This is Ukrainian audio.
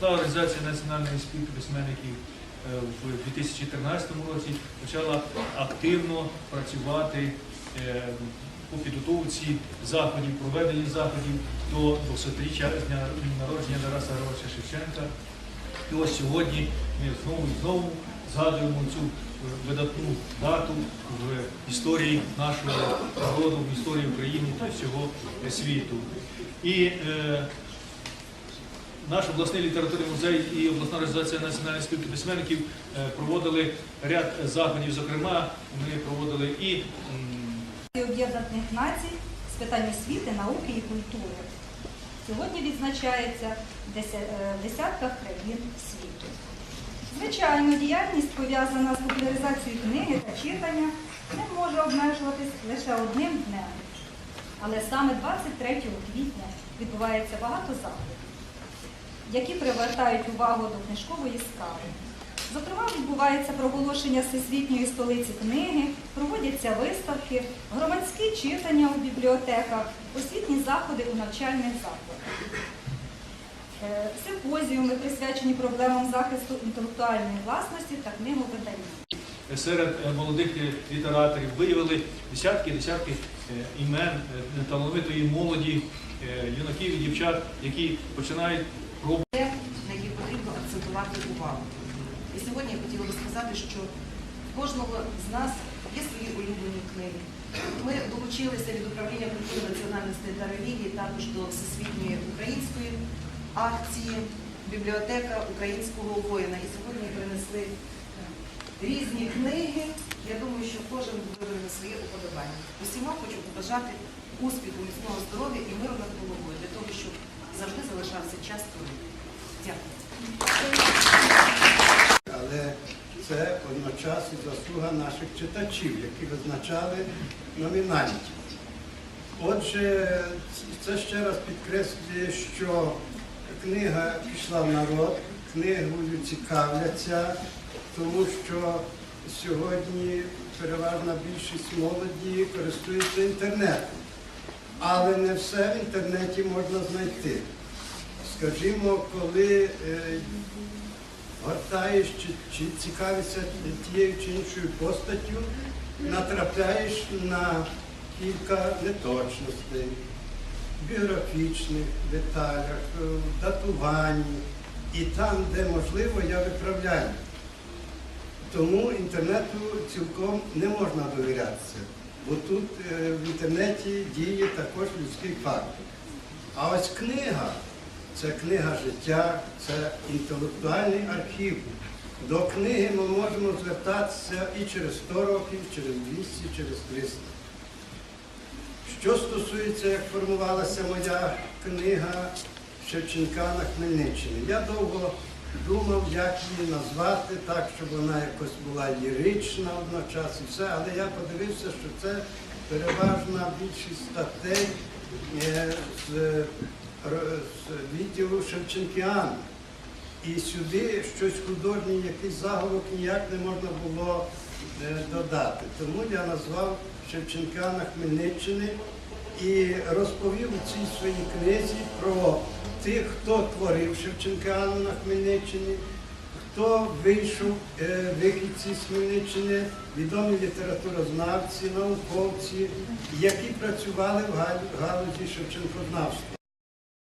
обласна організація Національної спілки письменників е, в 2013 році почала активно працювати е, по підготовці заходів, проведенні заходів до 200-річчя дня народження Тараса Григоровича Шевченка. І ось сьогодні ми знову і знову згадуємо цю е, видатну дату в історії нашого народу, в історії України та всього світу. І наш обласний літературний музей і обласна організація Національної спілки письменників е, проводили ряд заходів. Зокрема, ми проводили і Об'єднаних Націй з питань освіти, науки і культури. Сьогодні відзначається в е, десятках країн світу. Звичайно, діяльність пов'язана з популяризацією книги та читання не може обмежуватись лише одним днем. Але саме 23 квітня відбувається багато заходів, які привертають увагу до книжкової скали. Зокрема, відбувається проголошення Всесвітньої столиці книги, проводяться виставки, громадські читання у бібліотеках, освітні заходи у навчальних закладах. Е, Симпозіуми присвячені проблемам захисту інтелектуальної власності та книговидання. серед е, молодих е, літераторів виявили десятки десятки е, імен е, талановитої молоді, е, юнаків і дівчат, які починають те, на які потрібно акцентувати увагу. І сьогодні я хотіла би сказати, що в кожного з нас є свої улюблені книги. Ми долучилися від управління культури національності та релігії також до всесвітньої української акції Бібліотека українського воїна. І сьогодні принесли різні книги. Я думаю, що кожен вибере своє уподобання. Усім вам хочу побажати успіху, міцного здоров'я і миру над головою для того, щоб завжди залишався час творити. Дякую. Але це одночас і заслуга наших читачів, які визначали номінантів. Отже, це ще раз підкреслює, що книга пішла в народ, книгою цікавляться, тому що сьогодні переважна більшість молоді користується інтернетом. Але не все в інтернеті можна знайти. Скажімо, коли е, гортаєш чи, чи цікавишся тією чи іншою постаттю, натрапляєш на кілька неточностей, біографічних деталях, е, датуванні. І там, де можливо, я виправляю. Тому інтернету цілком не можна довірятися, бо тут е, в інтернеті діє також людський фактор. А ось книга це книга життя, це інтелектуальний архів. До книги ми можемо звертатися і через 100 років, через 200, через 300. Що стосується, як формувалася моя книга Шевченка на Хмельниччині, я довго думав, як її назвати так, щоб вона якось була лірична одночас і все, але я подивився, що це переважна більшість статей е, з, з відділу Шевченкіану. І сюди щось художнє, якийсь заголовок ніяк не можна було е, додати. Тому я назвав Шевченка на Хмельниччини і розповів у цій своїй книзі про тих, хто творив Шевченкану на Хмельниччині, хто вийшов е, вихідці з Хмельниччини, відомі літературознавці, науковці, які працювали в галузі Шевченкознавства.